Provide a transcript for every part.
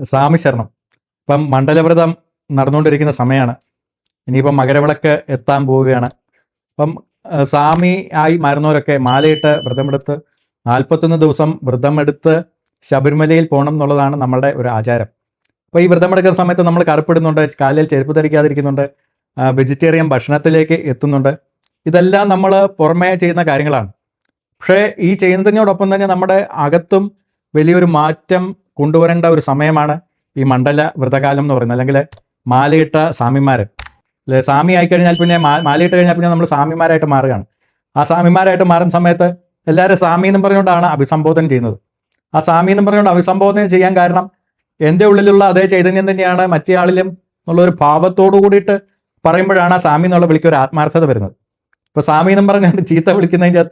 സ്വാമി ശരണം ഇപ്പം മണ്ഡലവ്രതം നടന്നുകൊണ്ടിരിക്കുന്ന സമയമാണ് ഇനിയിപ്പം മകരവിളക്ക് എത്താൻ പോവുകയാണ്. അപ്പം സാമി ആയി മാറുന്നവരൊക്കെ മാലയിട്ട് വ്രതമെടുത്ത് നാൽപ്പത്തൊന്ന് ദിവസം വ്രതമെടുത്ത് ശബരിമലയിൽ പോകണം എന്നുള്ളതാണ് നമ്മുടെ ഒരു ആചാരം. അപ്പോൾ ഈ വ്രതമെടുക്കുന്ന സമയത്ത് നമ്മൾ കറുപ്പിടുന്നുണ്ട് കാലിൽ ചെരുപ്പ് ധരിക്കാതിരിക്കുന്നുണ്ട് വെജിറ്റേറിയൻ ഭക്ഷണത്തിലേക്ക് എത്തുന്നുണ്ട്. ഇതെല്ലാം നമ്മൾ പുറമേ ചെയ്യുന്ന കാര്യങ്ങളാണ്. പക്ഷേ ഈ ചെയ്യുന്നതിനോടൊപ്പം തന്നെ നമ്മുടെ അകത്തും വലിയൊരു മാറ്റം കൊണ്ടുവരേണ്ട ഒരു സമയമാണ് ഈ മണ്ഡല വ്രതകാലം എന്ന് പറയുന്നത്. അല്ലെങ്കിൽ മാലയിട്ട സ്വാമിമാർ അല്ലെ സ്വാമി ആയിക്കഴിഞ്ഞാൽ പിന്നെ മാലയിട്ട് കഴിഞ്ഞാൽ പിന്നെ നമ്മൾ സ്വാമിമാരായിട്ട് മാറുകയാണ്. ആ സ്വാമിമാരായിട്ട് മാറുന്ന സമയത്ത് എല്ലാവരും സ്വാമി എന്നും പറഞ്ഞുകൊണ്ടാണ് അഭിസംബോധന ചെയ്യുന്നത്. ആ സ്വാമി എന്നും പറഞ്ഞുകൊണ്ട് അഭിസംബോധന ചെയ്യാൻ കാരണം എന്റെ ഉള്ളിലുള്ള അതേ ചൈതന്യം തന്നെയാണ് മറ്റേ ആളിലും എന്നുള്ള ഒരു ഭാവത്തോടു കൂടിയിട്ട് പറയുമ്പോഴാണ് ആ സ്വാമി എന്നുള്ള വിളിക്ക് ഒരു ആത്മാർത്ഥത വരുന്നത്. ഇപ്പോൾ സ്വാമി എന്നും പറഞ്ഞുകൊണ്ട് ചീത്ത വിളിക്കുന്നതിന്റെ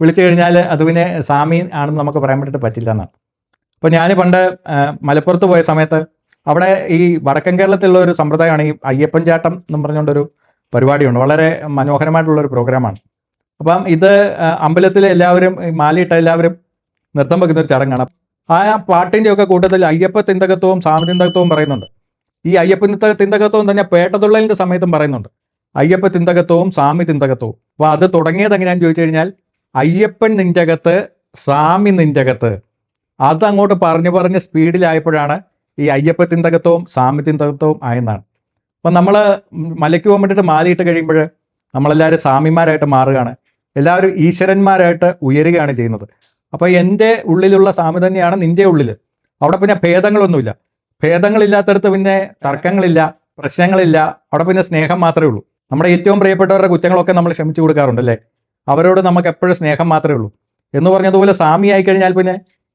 വിളിച്ചു കഴിഞ്ഞാൽ അത് പിന്നെ സ്വാമി ആണെന്ന് നമുക്ക് പറയാൻ വേണ്ടിയിട്ട് പറ്റില്ല എന്നാണ്. അപ്പോൾ ഞാൻ പണ്ട് മലപ്പുറത്ത് പോയ സമയത്ത് അവിടെ ഈ വടക്കൻ കേരളത്തിലുള്ള ഒരു സമ്പ്രദായമാണ് ഈ അയ്യപ്പൻ ചാട്ടം എന്ന് പറഞ്ഞുകൊണ്ടൊരു പരിപാടിയുണ്ട്. വളരെ മനോഹരമായിട്ടുള്ള ഒരു പ്രോഗ്രാമാണ്. അപ്പം ഇത് അമ്പലത്തിൽ എല്ലാവരും മാലയിട്ട എല്ലാവരും നൃത്തം വയ്ക്കുന്ന ഒരു ചടങ്ങാണ്. ആ പാട്ടിന്റെ ഒക്കെ കൂട്ടത്തിൽ അയ്യപ്പ തിന്തകത്വവും സാമതിന്തകത്വവും തിന്തകത്വവും പറയുന്നുണ്ട്. ഈ അയ്യപ്പ തിന്തകത്വം തന്നെ പേട്ടതുള്ളലിന്റെ സമയത്തും പറയുന്നുണ്ട്. അയ്യപ്പ തിന്തകത്വവും സാമി തിന്തകത്വവും. അപ്പോൾ അത് തുടങ്ങിയത് എങ്ങനെയാണെന്ന് ചോദിച്ചു കഴിഞ്ഞാൽ അയ്യപ്പൻ നിന്റകത്ത് സ്വാമി നിന്റകത്ത് അത് അങ്ങോട്ട് പറഞ്ഞു പറഞ്ഞ് സ്പീഡിലായപ്പോഴാണ് ഈ അയ്യപ്പ തിന്തകത്വവും സ്വാമി തിന്തകത്വവും ആയെന്നാണ്. അപ്പം നമ്മൾ മലയ്ക്ക് പോകാൻ വേണ്ടിയിട്ട് കഴിയുമ്പോൾ നമ്മളെല്ലാവരും സ്വാമിമാരായിട്ട് മാറുകയാണ്. എല്ലാവരും ഈശ്വരന്മാരായിട്ട് ഉയരുകയാണ് ചെയ്യുന്നത്. അപ്പോൾ എന്റെ ഉള്ളിലുള്ള സാമ്യ തന്നെയാണ് നിന്റെ ഉള്ളിൽ. അവിടെ പിന്നെ ഭേദങ്ങളൊന്നുമില്ല. ഭേദങ്ങളില്ലാത്തടത്ത് പിന്നെ തർക്കങ്ങളില്ല പ്രശ്നങ്ങളില്ല. അവിടെ പിന്നെ സ്നേഹം മാത്രമേ ഉള്ളൂ. നമ്മുടെ ഏറ്റവും പ്രിയപ്പെട്ടവരുടെ കുറ്റങ്ങളൊക്കെ നമ്മൾ ക്ഷമിച്ചു കൊടുക്കാറുണ്ട് അല്ലേ അവരോട് നമുക്ക് എപ്പോഴും സ്നേഹം മാത്രമേ ഉള്ളൂ. എന്ന് പറഞ്ഞതുപോലെ സ്വാമി ആയി കഴിഞ്ഞാൽ പിന്നെ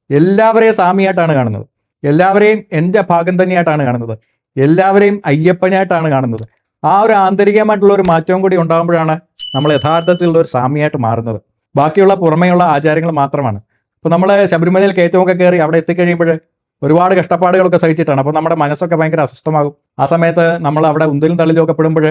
എല്ലാവരെയും സ്വാമിയായിട്ടാണ് കാണുന്നത്. എല്ലാവരെയും എന്റെ ഭാഗം തന്നെയായിട്ടാണ് കാണുന്നത്. എല്ലാവരെയും അയ്യപ്പനായിട്ടാണ് കാണുന്നത്. ആ ഒരു ആന്തരികമായിട്ടുള്ള ഒരു മാറ്റവും കൂടി ഉണ്ടാകുമ്പോഴാണ് നമ്മൾ യഥാർത്ഥത്തിലുള്ള ഒരു സ്വാമിയായിട്ട് മാറുന്നത്. ബാക്കിയുള്ള പുറമേയുള്ള ആചാരങ്ങൾ മാത്രമാണ്. അപ്പോൾ നമ്മൾ ശബരിമലയിൽ കയറ്റമൊക്കെ കയറി അവിടെ എത്തിക്കഴിയുമ്പോൾ ഒരുപാട് കഷ്ടപ്പാടുകളൊക്കെ സഹിച്ചിട്ടാണ്. അപ്പോൾ നമ്മുടെ മനസ്സൊക്കെ ഭയങ്കര അസ്വസ്ഥമാകും. ആ സമയത്ത് നമ്മൾ അവിടെ ഉന്തലും തള്ളിലും ഒക്കെ പെടുമ്പോൾ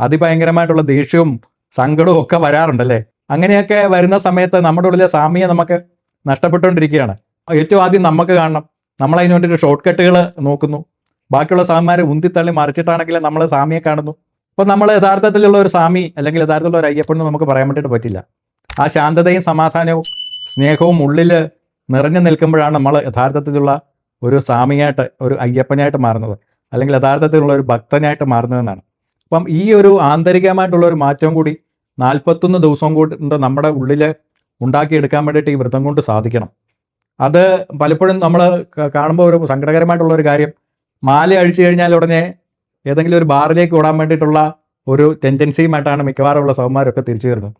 അതിഭയങ്കരമായിട്ടുള്ള ദേഷ്യവും സങ്കടവും ഒക്കെ വരാറുണ്ടല്ലേ? അങ്ങനെയൊക്കെ വരുന്ന സമയത്ത് നമ്മുടെ ഉള്ളിലെ സ്വാമിയെ നമുക്ക് നഷ്ടപ്പെട്ടുകൊണ്ടിരിക്കുകയാണ്. ഏറ്റവും ആദ്യം നമുക്ക് കാണണം. നമ്മൾ അതിന് വേണ്ടിയിട്ട് ഷോർട്ട് കട്ടുകൾ നോക്കുന്നു. ബാക്കിയുള്ള സ്വാമിമാരെ ഉന്തിത്തള്ളി മറിച്ചിട്ടാണെങ്കിൽ നമ്മൾ സ്വാമിയെ കാണുന്നു. അപ്പോൾ നമ്മൾ യഥാർത്ഥത്തിലുള്ള ഒരു സ്വാമി അല്ലെങ്കിൽ യഥാർത്ഥത്തിലുള്ള ഒരു അയ്യപ്പനെന്ന് നമുക്ക് പറയാൻ വേണ്ടിയിട്ട് പറ്റില്ല. ആ ശാന്തതയും സമാധാനവും സ്നേഹവും ഉള്ളിൽ നിറഞ്ഞു നിൽക്കുമ്പോഴാണ് നമ്മൾ യഥാർത്ഥത്തിലുള്ള ഒരു സ്വാമിയായിട്ട് ഒരു അയ്യപ്പനായിട്ട് മാറുന്നത്. അല്ലെങ്കിൽ യഥാർത്ഥത്തിലുള്ള ഒരു ഭക്തനായിട്ട് മാറുന്നതെന്നാണ്. അപ്പം ഈ ഒരു ആന്തരികമായിട്ടുള്ള ഒരു മാറ്റം കൂടി നാൽപ്പത്തൊന്ന് ദിവസം കൊണ്ട് നമ്മുടെ ഉള്ളിൽ ഉണ്ടാക്കിയെടുക്കാൻ വേണ്ടിയിട്ട് ഈ വ്രതം കൊണ്ട് സാധിക്കണം. അത് പലപ്പോഴും നമ്മൾ കാണുമ്പോൾ ഒരു സങ്കടകരമായിട്ടുള്ള ഒരു കാര്യം. മാല അഴിച്ചു കഴിഞ്ഞാൽ ഉടനെ ഏതെങ്കിലും ഒരു ബാറിലേക്ക് ഓടാൻ വേണ്ടിയിട്ടുള്ള ഒരു ടെൻഡൻസിയുമായിട്ടാണ് മിക്കവാറുമുള്ള സൗമാരൊക്കെ തിരിച്ചു വരുന്നത്.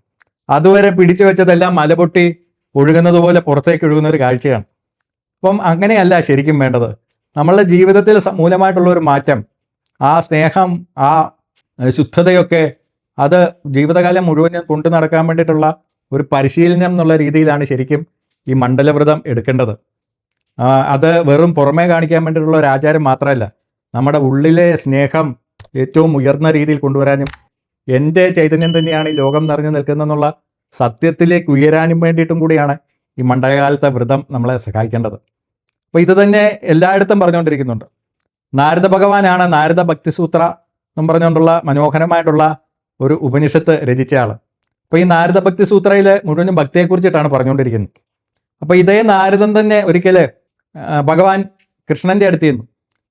അതുവരെ പിടിച്ചു വെച്ചതെല്ലാം മലപൊട്ടി ഒഴുകുന്നത് പോലെ പുറത്തേക്ക് ഒഴുകുന്ന ഒരു കാഴ്ചയാണ്. അപ്പം അങ്ങനെയല്ല ശരിക്കും വേണ്ടത്. നമ്മളുടെ ജീവിതത്തിൽ മൂലമായിട്ടുള്ള ഒരു മാറ്റം ആ സ്നേഹം ആ ശുദ്ധതയൊക്കെ അത് ജീവിതകാലം മുഴുവൻ കൊണ്ടു നടക്കാൻ വേണ്ടിയിട്ടുള്ള ഒരു പരിശീലനം എന്നുള്ള രീതിയിലാണ് ശരിക്കും ഈ മണ്ഡലവ്രതം എടുക്കേണ്ടത്. അത് വെറും പുറമേ കാണിക്കാൻ വേണ്ടിയിട്ടുള്ള ഒരു ആചാരം മാത്രമല്ല. നമ്മുടെ ഉള്ളിലെ സ്നേഹം ഏറ്റവും ഉയർന്ന രീതിയിൽ കൊണ്ടുവരാനും എന്റെ ചൈതന്യം തന്നെയാണ് ഈ ലോകം നിറഞ്ഞു നിൽക്കുന്നതെന്നുള്ള സത്യത്തിലേക്ക് ഉയരാനും വേണ്ടിയിട്ടും കൂടിയാണ് ഈ മണ്ഡലകാലത്തെ വ്രതം നമ്മളെ സഹായിക്കേണ്ടത്. അപ്പോൾ ഇത് തന്നെ എല്ലായിടത്തും പറഞ്ഞുകൊണ്ടിരിക്കുന്നുണ്ട്. നാരദ ഭഗവാനാണ് നാരദ ഭക്തിസൂത്ര എന്നും പറഞ്ഞുകൊണ്ടുള്ള മനോഹരമായിട്ടുള്ള ഒരു ഉപനിഷത്ത് രചിച്ച ആൾ അപ്പോൾ ഈ നാരദ ഭക്തി സൂത്രയിൽ മുഴുവനും ഭക്തിയെക്കുറിച്ചിട്ടാണ് പറഞ്ഞുകൊണ്ടിരിക്കുന്നത്. അപ്പോൾ ഇതേ നാരദൻ തന്നെ ഒരിക്കൽ ഭഗവാൻ കൃഷ്ണന്റെ അടുത്ത് ചെന്നു.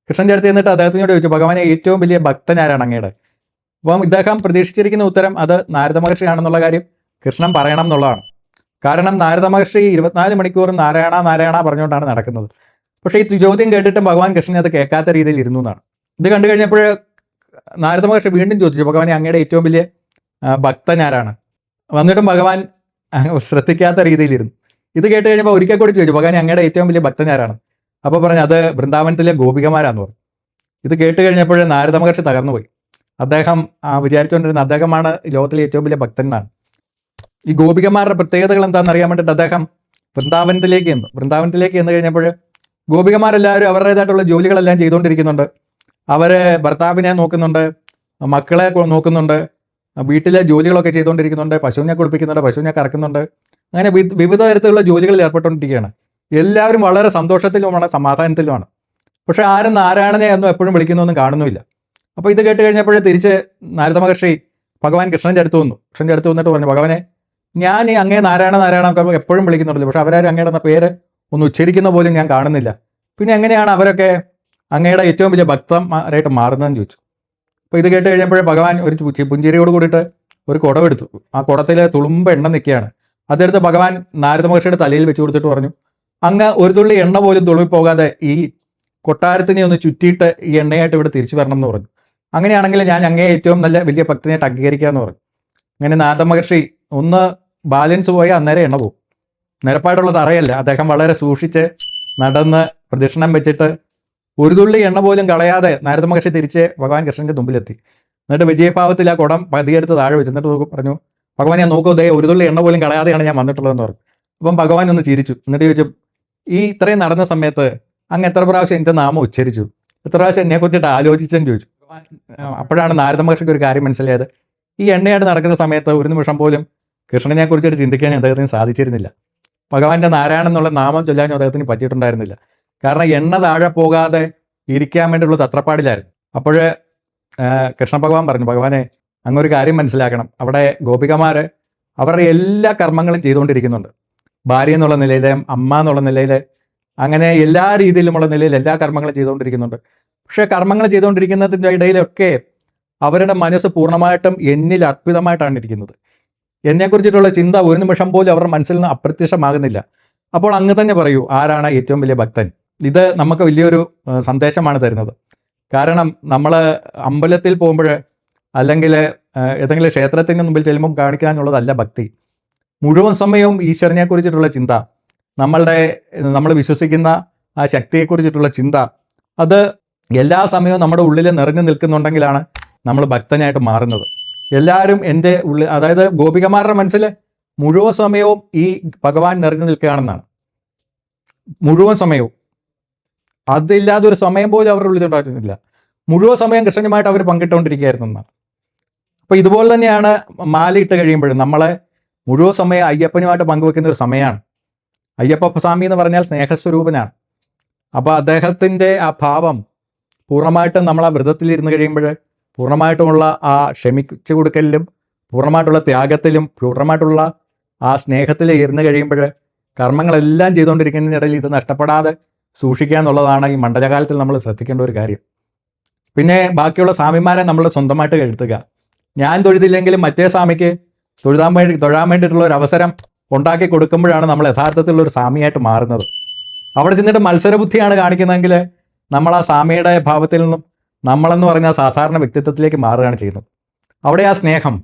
കൃഷ്ണന്റെ അടുത്ത് ചെന്നിട്ട് അദ്ദേഹത്തിനോട് ചോദിച്ചു ഭഗവാനെ ഏറ്റവും വലിയ ഭക്തൻ ആരാണ് അങ്ങയുടെ? അപ്പം ഇദ്ദേഹം പ്രതീക്ഷിച്ചിരിക്കുന്ന ഉത്തരം അത് നാരദ മഹർഷിയാണെന്നുള്ള കാര്യം കൃഷ്ണൻ പറയണം എന്നുള്ളതാണ്. കാരണം നാരദ മഹർഷി ഇരുപത്തിനാല് മണിക്കൂർ നാരായണ നാരായണ പറഞ്ഞുകൊണ്ടാണ് നടക്കുന്നത്. പക്ഷേ ഈ ചോദ്യം കേട്ടിട്ടും ഭഗവാൻ കൃഷ്ണൻ അത് കേൾക്കാത്ത രീതിയിൽ ഇരുന്നു എന്നാണ്. ഇത് കണ്ടു കഴിഞ്ഞപ്പോൾ നാരദ മഹർഷി വീണ്ടും ചോദിച്ചു ഭഗവാനെ അങ്ങയുടെ ഏറ്റവും വലിയ ഭക്തനാരാണ് വന്നിട്ടും ഭഗവാൻ ശ്രദ്ധിക്കാത്ത രീതിയിലിരുന്നു ഇത് കേട്ട് കഴിഞ്ഞപ്പോൾ ഒരിക്കൽ കൂടി ചോദിച്ചു ഭഗവാൻ അങ്ങയുടെ ഏറ്റവും വലിയ ഭക്തൻ ആരാണ്? അപ്പോൾ പറഞ്ഞു അത് വൃന്ദാവനത്തിലെ ഗോപികമാരാന്ന് പറഞ്ഞു. ഇത് കേട്ട് കഴിഞ്ഞപ്പോൾ നാരദ മഹർഷി തകർന്നുപോയി. അദ്ദേഹം വിചാരിച്ചുകൊണ്ടിരുന്ന അദ്ദേഹമാണ് ലോകത്തിലെ ഏറ്റവും വലിയ ഭക്തൻ ഈ ഗോപികമാരുടെ പ്രത്യേകതകൾ എന്താണെന്ന് അറിയാൻ വേണ്ടിയിട്ട് അദ്ദേഹം വൃന്ദാവനത്തിലേക്ക് എന്ന് വൃന്ദാവനത്തിലേക്ക് എന്ന് കഴിഞ്ഞപ്പോൾ ഗോപികമാരെല്ലാവരും അവരുടേതായിട്ടുള്ള ജോലികളെല്ലാം ചെയ്തുകൊണ്ടിരിക്കുന്നുണ്ട്. അവർ ഭർത്താവിനെ നോക്കുന്നുണ്ട് മക്കളെ നോക്കുന്നുണ്ട്. വീട്ടിലെ ജോലികളൊക്കെ ചെയ്തുകൊണ്ടിരിക്കുന്നുണ്ട് പശുവിനെ കുളിപ്പിക്കുന്നുണ്ട് പശുവിനെ കറക്കുന്നുണ്ട്. അങ്ങനെ വിവിധ തരത്തിലുള്ള ജോലികളിൽ ഏർപ്പെട്ടുകൊണ്ടിരിക്കുകയാണ്. എല്ലാവരും വളരെ സന്തോഷത്തിലുമാണ് സമാധാനത്തിലുമാണ്. പക്ഷെ ആരും നാരായണനെ ഒന്നും എപ്പോഴും വിളിക്കുന്നൊന്നും കാണുന്നുമില്ല. അപ്പോൾ ഇത് കേട്ട് കഴിഞ്ഞപ്പോഴേ തിരിച്ച് നാരദ മഹർഷി ഭഗവാൻ കൃഷ്ണന്റെ അടുത്ത് വന്നു. കൃഷ്ണന്റെ അടുത്ത് വന്നിട്ട് പറഞ്ഞു ഭഗവാനെ ഞാൻ ഈ അങ്ങേ നാരായണ നാരായണ എപ്പോഴും വിളിക്കുന്നുണ്ടല്ലോ. പക്ഷെ അവരാരും അങ്ങയുടെ പേര് ഒന്ന് ഉച്ചരിക്കുന്ന പോലും ഞാൻ കാണുന്നില്ല. പിന്നെ എങ്ങനെയാണ് അവരൊക്കെ അങ്ങയുടെ ഏറ്റവും വലിയ ഭക്തമാരായിട്ട് മാറുന്നതെന്ന് ചോദിച്ചു. അപ്പോൾ ഇത് കേട്ട് കഴിഞ്ഞപ്പോഴേ ഭഗവാൻ ഒരു പുഞ്ചിരിയോട് കൂടിയിട്ട് ഒരു കുടമെടുത്തു ആ കുടത്തിൽ തുളുമ്പ് എണ്ണ നിൽക്കുകയാണ്. അതെടുത്ത് ഭഗവാൻ നാരദ മഹർഷിയുടെ തലയിൽ വെച്ച് കൊടുത്തിട്ട് പറഞ്ഞു അങ്ങ് ഒരു തുള്ളി എണ്ണ പോലും തുളുമ്പിപ്പോകാതെ ഈ കൊട്ടാരത്തിനെ ഒന്ന് ചുറ്റിയിട്ട് ഈ എണ്ണയായിട്ട് ഇവിടെ തിരിച്ചു വരണം എന്ന് പറഞ്ഞു. അങ്ങനെയാണെങ്കിൽ ഞാൻ അങ്ങേ ഏറ്റവും നല്ല വലിയ ഭക്തനായിട്ട് അംഗീകരിക്കാമെന്ന് പറഞ്ഞു. അങ്ങനെ നാരദ മഹർഷി ഒന്ന് ബാലൻസ് പോയാൽ അന്നേരം എണ്ണ പോകും നിരപ്പായിട്ടുള്ള തറയല്ല അദ്ദേഹം വളരെ സൂക്ഷിച്ച് നടന്ന് പ്രദക്ഷിണം വെച്ചിട്ട് ഒരു തുള്ളി എണ്ണ പോലും കളയാതെ നാരദ മഹർഷി തിരിച്ച് ഭഗവാൻ കൃഷ്ണന്റെ തുമ്പിലെത്തി. എന്നിട്ട് വിജയഭാവത്തിൽ ആ കുടം പതിയെടുത്ത് താഴെ വെച്ച്. എന്നിട്ട് പറഞ്ഞു ഭഗവാൻ ഞാൻ നോക്കൂ ദേ ഒരു തുള്ളി എണ്ണ പോലും കളയാതെയാണ് ഞാൻ വന്നിട്ടുള്ളതെന്ന് പറഞ്ഞു. അപ്പം ഭഗവാൻ ഒന്ന് ചിരിച്ചു. എന്നിട്ട് ചോദിച്ചു ഈ ഇത്രയും നടന്ന സമയത്ത് അങ്ങ് എത്ര പ്രാവശ്യം എന്റെ നാമം ഉച്ചരിച്ചു? എത്ര പ്രാവശ്യം എന്നെ കുറിച്ചിട്ട് ആലോചിച്ചെന്ന് ചോദിച്ചു? അപ്പോഴാണ് നാരദ മഹർഷിക്ക് ഒരു കാര്യം മനസ്സിലായത്. ഈ എണ്ണയായിട്ട് നടക്കുന്ന സമയത്ത് ഒരു നിമിഷം പോലും കൃഷ്ണനെ കുറിച്ചിട്ട് ചിന്തിക്കാൻ അദ്ദേഹത്തിന് സാധിച്ചിരുന്നില്ല. ഭഗവാന്റെ നാരായണൻ എന്നുള്ള നാമം ചൊല്ലാനും അദ്ദേഹത്തിന് പറ്റിയിട്ടുണ്ടായിരുന്നില്ല. കാരണം എണ്ണ താഴെ പോകാതെ ഇരിക്കാൻ വേണ്ടിയുള്ള തത്രപ്പാടിലായിരുന്നു. അപ്പോഴ് കൃഷ്ണ ഭഗവാൻ പറഞ്ഞു ഭഗവാനെ അങ്ങൊരു കാര്യം മനസ്സിലാക്കണം. അവിടെ ഗോപികമാർ അവരുടെ എല്ലാ കർമ്മങ്ങളും ചെയ്തുകൊണ്ടിരിക്കുന്നുണ്ട്. ഭാര്യ എന്നുള്ള നിലയിൽ അമ്മ എന്നുള്ള നിലയിൽ അങ്ങനെ എല്ലാ രീതിയിലുമുള്ള നിലയിൽ എല്ലാ കർമ്മങ്ങളും ചെയ്തുകൊണ്ടിരിക്കുന്നുണ്ട്. പക്ഷേ കർമ്മങ്ങൾ ചെയ്തുകൊണ്ടിരിക്കുന്നതിന്റെ ഇടയിലൊക്കെ അവരുടെ മനസ്സ് പൂർണമായിട്ടും എന്നിൽ അർപ്പിതമായിട്ടാണ് ഇരിക്കുന്നത്. എന്നെക്കുറിച്ചിട്ടുള്ള ചിന്ത ഒരു നിമിഷം പോലും അവരുടെ മനസ്സിൽ നിന്ന് അപ്രത്യക്ഷമാകുന്നില്ല. അപ്പോൾ അങ്ങ് തന്നെ പറയൂ ആരാണ് ഏറ്റവും വലിയ ഭക്തൻ? ഇത് നമുക്ക് വലിയൊരു സന്ദേശമാണ് തരുന്നത്. കാരണം നമ്മൾ അമ്പലത്തിൽ പോകുമ്പോൾ അല്ലെങ്കിൽ ഏതെങ്കിലും ക്ഷേത്രത്തിന് മുമ്പിൽ ചെല്ലുമ്പോൾ കാണിക്കാനുള്ളതല്ല ഭക്തി. മുഴുവൻ സമയവും ഈശ്വരനെ കുറിച്ചിട്ടുള്ള ചിന്ത നമ്മളുടെ നമ്മൾ വിശ്വസിക്കുന്ന ആ ശക്തിയെക്കുറിച്ചിട്ടുള്ള ചിന്ത അത് എല്ലാ സമയവും നമ്മുടെ ഉള്ളിൽ നിറഞ്ഞു നിൽക്കുന്നുണ്ടെങ്കിലാണ് നമ്മൾ ഭക്തനായിട്ട് മാറുന്നത്. എല്ലാവരും എന്റെ ഉള്ളിൽ അതായത് ഗോപികമാരുടെ മനസ്സിൽ മുഴുവൻ സമയവും ഈ ഭഗവാൻ നിറഞ്ഞു നിൽക്കുകയാണെന്നാണ്. മുഴുവൻ സമയവും. അതില്ലാതെ ഒരു സമയം പോലും അവരുടെ ഉള്ളിൽ ഉണ്ടായിരുന്നില്ല മുഴുവൻ സമയം കൃഷ്ണനുമായിട്ട് അവർ പങ്കിട്ടുകൊണ്ടിരിക്കുകയായിരുന്നു എന്നാണ് അപ്പോൾ ഇതുപോലെ തന്നെയാണ് മാലയിട്ട് കഴിയുമ്പോഴും നമ്മളെ മുഴുവൻ സമയം അയ്യപ്പനുമായിട്ട് പങ്കുവെക്കുന്ന ഒരു സമയമാണ്. അയ്യപ്പ സ്വാമി എന്ന് പറഞ്ഞാൽ സ്നേഹസ്വരൂപനാണ്. അപ്പോൾ അദ്ദേഹത്തിന്റെ ആ ഭാവം പൂർണമായിട്ടും നമ്മൾ ആ വ്രതത്തിൽ ഇരുന്ന് കഴിയുമ്പോൾ പൂർണമായിട്ടുമുള്ള ആ ക്ഷമിച്ചു കൊടുക്കലിലും പൂർണമായിട്ടുള്ള ത്യാഗത്തിലും പൂർണമായിട്ടുള്ള ആ സ്നേഹത്തിൽ ഇരുന്ന് കഴിയുമ്പോൾ കർമ്മങ്ങളെല്ലാം ചെയ്തുകൊണ്ടിരിക്കുന്നതിനിടയിൽ ഇത് നഷ്ടപ്പെടാതെ സൂക്ഷിക്കുക എന്നുള്ളതാണ് ഈ മണ്ഡലകാലത്തിൽ നമ്മൾ ശ്രദ്ധിക്കേണ്ട ഒരു കാര്യം. പിന്നെ ബാക്കിയുള്ള സ്വാമിമാരെ നമ്മൾ സ്വന്തമായിട്ട് കഴുത്തുക ഞാൻ തൊഴുതില്ലെങ്കിലും മറ്റേ സ്വാമിക്ക് തൊഴുതാൻ വേണ്ടി തൊഴാൻ വേണ്ടിയിട്ടുള്ള ഒരു അവസരം ഉണ്ടാക്കി കൊടുക്കുമ്പോഴാണ് നമ്മൾ യഥാർത്ഥത്തിലുള്ള ഒരു സ്വാമിയായിട്ട് മാറുന്നത്. അവിടെ ചെന്നിട്ട് മത്സരബുദ്ധിയാണ് കാണിക്കുന്നതെങ്കിൽ നമ്മൾ ആ സ്വാമിയുടെ ഭാവത്തിൽ നിന്നും നമ്മളെന്ന് പറഞ്ഞ സാധാരണ വ്യക്തിത്വത്തിലേക്ക് മാറുകയാണ് ചെയ്യുന്നത്. അവിടെ ആ സ്നേഹം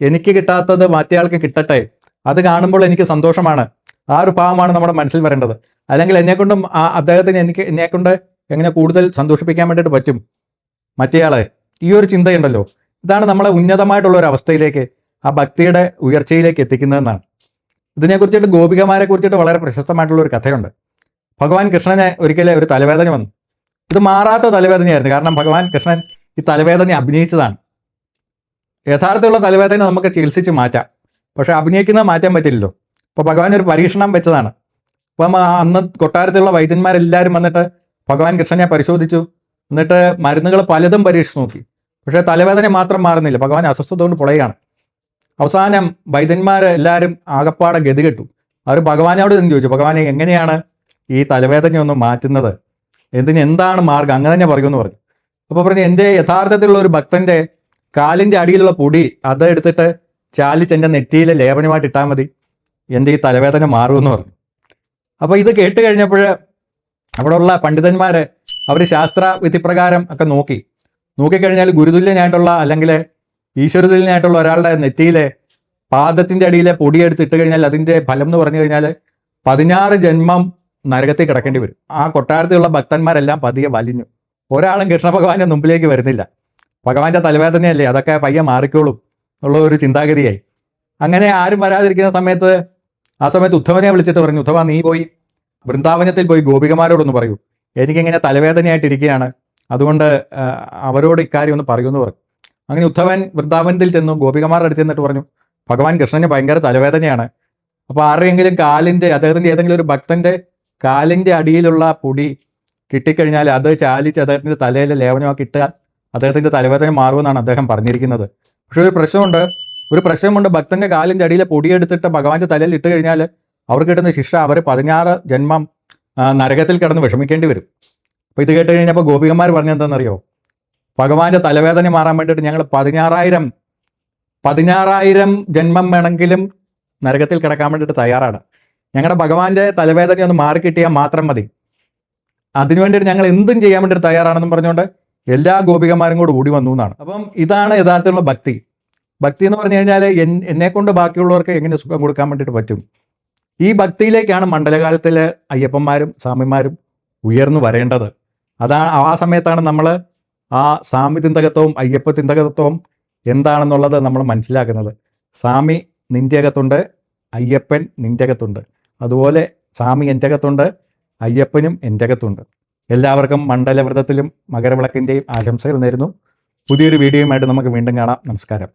എനിക്ക് കിട്ടാത്തത് മറ്റേ മറ്റേയാൾക്ക് കിട്ടട്ടെ അത് കാണുമ്പോൾ എനിക്ക് സന്തോഷമാണ് ആ ഒരു ഭാവമാണ് നമ്മുടെ മനസ്സിൽ വരേണ്ടത്. അല്ലെങ്കിൽ എന്നെക്കൊണ്ടും ആ അദ്ദേഹത്തിന് എനിക്ക് എന്നെക്കൊണ്ട് എങ്ങനെ കൂടുതൽ സന്തോഷിപ്പിക്കാൻ വേണ്ടിയിട്ട് പറ്റും? മറ്റേയാളെ. ഈ ഒരു ചിന്തയുണ്ടല്ലോ. ഇതാണ് നമ്മളെ ഉന്നതമായിട്ടുള്ള ഒരു അവസ്ഥയിലേക്ക് ആ ഭക്തിയുടെ ഉയർച്ചയിലേക്ക് എത്തിക്കുന്നതെന്നാണ്. ഇതിനെക്കുറിച്ചിട്ട് ഗോപികമാരെ കുറിച്ചിട്ട് വളരെ പ്രശസ്തമായിട്ടുള്ള ഒരു കഥയുണ്ട്. ഭഗവാൻ കൃഷ്ണന് ഒരിക്കലെ ഒരു തലവേദന വന്നു. ഇത് മാറാത്ത തലവേദനയായിരുന്നു. കാരണം ഭഗവാൻ കൃഷ്ണൻ ഈ തലവേദന അഭിനയിച്ചതാണ്. യഥാർത്ഥമുള്ള തലവേദന നമുക്ക് ചികിത്സിച്ച് മാറ്റാം. പക്ഷെ അഭിനയിക്കുന്നത് മാറ്റാൻ പറ്റില്ലല്ലോ. അപ്പോൾ ഭഗവാൻ ഒരു പരീക്ഷണം വെച്ചതാണ്. അപ്പം അന്ന് കൊട്ടാരത്തിലുള്ള വൈദ്യന്മാരെല്ലാവരും വന്നിട്ട് ഭഗവാൻ കൃഷ്ണനെ പരിശോധിച്ചു. എന്നിട്ട് മരുന്നുകൾ പലതും പരീക്ഷിച്ച് നോക്കി. പക്ഷേ തലവേദന മാത്രം മാറുന്നില്ല. ഭഗവാൻ അസ്വസ്ഥത കൊണ്ട് പൊളയുകയാണ്. അവസാനം വൈദ്യന്മാർ എല്ലാവരും ആകപ്പാടെ ഗതികെട്ടു. അവർ ഭഗവാനോട് തന്നെ ചോദിച്ചു ഭഗവാനെ എങ്ങനെയാണ് ഈ തലവേദന ഒന്ന് മാറ്റുന്നത്? എന്തിന് എന്താണ് മാർഗം? അങ്ങനെ തന്നെ പറയുമെന്ന് പറഞ്ഞു. അപ്പോൾ പറഞ്ഞു എന്റെ യഥാർത്ഥത്തിലുള്ള ഒരു ഭക്തന്റെ കാലിന്റെ അടിയിലുള്ള പൊടി അത് എടുത്തിട്ട് ചാലിച്ച് എന്റെ നെറ്റിയിലെ ലേപനമായിട്ട് ഇട്ടാൽ മതി. എന്റെ ഈ തലവേദന മാറുമെന്ന് പറഞ്ഞു. അപ്പോൾ ഇത് കേട്ട് കഴിഞ്ഞപ്പോൾ അവിടെയുള്ള പണ്ഡിതന്മാർ അവർ ശാസ്ത്ര വിധിപ്രകാരം ഒക്കെ നോക്കി. നോക്കിക്കഴിഞ്ഞാൽ ഗുരുതുല്യനായിട്ടുള്ള അല്ലെങ്കിൽ ഈശ്വരതുല്യനായിട്ടുള്ള ഒരാളുടെ നെറ്റിയിലെ പാദത്തിന്റെ അടിയിലെ പൊടിയെടുത്ത് ഇട്ട് കഴിഞ്ഞാൽ അതിന്റെ ഫലം എന്ന് പറഞ്ഞു കഴിഞ്ഞാൽ പതിനാറ് ജന്മം നരകത്തിൽ കിടക്കേണ്ടി വരും. ആ കൊട്ടാരത്തിലുള്ള ഭക്തന്മാരെല്ലാം പതിയെ വലിഞ്ഞു. ഒരാളും കൃഷ്ണ ഭഗവാന്റെ മുമ്പിലേക്ക് വരുന്നില്ല. ഭഗവാന്റെ തലവേദനയല്ലേ? അതൊക്കെ പയ്യെ മാറിക്കോളും എന്നുള്ള ഒരു ചിന്താഗതിയായി. അങ്ങനെ ആരും വരാതിരിക്കുന്ന സമയത്ത് ആ സമയത്ത് ഉദ്ധവനെ വിളിച്ചിട്ട് പറഞ്ഞു ഉദ്ധവ നീ പോയി വൃന്ദാവനത്തിൽ പോയി ഗോപികമാരോടൊന്ന് പറയൂ. എനിക്കിങ്ങനെ തലവേദനയായിട്ടിരിക്കുകയാണ്. അതുകൊണ്ട് അവരോട് ഇക്കാര്യം ഒന്ന് പറയുമെന്ന് പറഞ്ഞു. അങ്ങനെ ഉദ്ധവൻ വൃന്ദാവനത്തിൽ ചെന്നു ഗോപികമാരുടെ അടുത്ത് ചെന്നിട്ട് പറഞ്ഞു ഭഗവാൻ കൃഷ്ണന് ഭയങ്കര തലവേദനയാണ്. അപ്പോൾ ആരുടെയെങ്കിലും കാലിന്റെ അദ്ദേഹത്തിന്റെ ഏതെങ്കിലും ഒരു ഭക്തന്റെ കാലിന്റെ അടിയിലുള്ള പൊടി കിട്ടിക്കഴിഞ്ഞാൽ അത് ചാലിച്ച് അദ്ദേഹത്തിന്റെ തലയിൽ ലേവനമാക്കി ഇട്ടാൽ അദ്ദേഹത്തിന്റെ തലവേദന മാറുമെന്നാണ് അദ്ദേഹം പറഞ്ഞിരിക്കുന്നത്. പക്ഷേ ഒരു പ്രശ്നമുണ്ട്. ഒരു പ്രശ്നമുണ്ട് ഭക്തന്റെ കാലിന്റെ അടിയിലെ പൊടിയെടുത്തിട്ട് ഭഗവാന്റെ തലയിൽ ഇട്ട് കഴിഞ്ഞാൽ അവർക്ക് കിട്ടുന്ന ശിക്ഷ അവർ പതിനാറ് ജന്മം നരകത്തിൽ കിടന്ന് വിഷമിക്കേണ്ടി വരും. അപ്പോൾ ഇത് കേട്ട് കഴിഞ്ഞപ്പോൾ ഗോപികന്മാർ പറഞ്ഞെന്താണെന്നറിയോ ഭഗവാന്റെ തലവേദന മാറാൻ വേണ്ടിയിട്ട് ഞങ്ങൾ പതിനാറായിരം പതിനാറായിരം ജന്മം വേണമെങ്കിലും നരകത്തിൽ കിടക്കാൻ വേണ്ടിയിട്ട് തയ്യാറാണ്. ഞങ്ങളുടെ ഭഗവാന്റെ തലവേദന ഒന്ന് മാറിക്കിട്ടിയാൽ മാത്രം മതി. അതിനു വേണ്ടിയിട്ട് ഞങ്ങൾ എന്തും ചെയ്യാൻ വേണ്ടിയിട്ട് തയ്യാറാണെന്നും പറഞ്ഞുകൊണ്ട് എല്ലാ ഗോപികന്മാരും കൂടെ ഓടി വന്നു എന്നാണ്. അപ്പം ഇതാണ് യഥാർത്ഥത്തിലുള്ള ഭക്തി. ഭക്തി എന്ന് പറഞ്ഞു കഴിഞ്ഞാൽ എന്നെ കൊണ്ട് ബാക്കിയുള്ളവർക്ക് എങ്ങനെ സുഖം കൊടുക്കാൻ വേണ്ടിയിട്ട് പറ്റും? ഈ ഭക്തിയിലേക്കാണ് മണ്ഡലകാലത്തിൽ അയ്യപ്പന്മാരും സ്വാമിമാരും ഉയർന്നു വരേണ്ടത്. അതാണ് ആ സമയത്താണ് നമ്മൾ ആ സ്വാമി ചിന്തകത്വവും അയ്യപ്പ ചിന്തകത്വവും എന്താണെന്നുള്ളത് നമ്മൾ മനസ്സിലാക്കുന്നത്. സ്വാമി നിന്റെ അകത്തുണ്ട് അയ്യപ്പൻ നിന്റെ അകത്തുണ്ട്. അതുപോലെ സ്വാമി എന്റെ അകത്തുണ്ട് അയ്യപ്പനും എന്റെ അകത്തുണ്ട്. എല്ലാവർക്കും മണ്ഡലവ്രതത്തിലും മകരവിളക്കിന്റെയും ആശംസകൾ നേരുന്നു. പുതിയൊരു വീഡിയോയുമായിട്ട് നമുക്ക് വീണ്ടും കാണാം. നമസ്കാരം.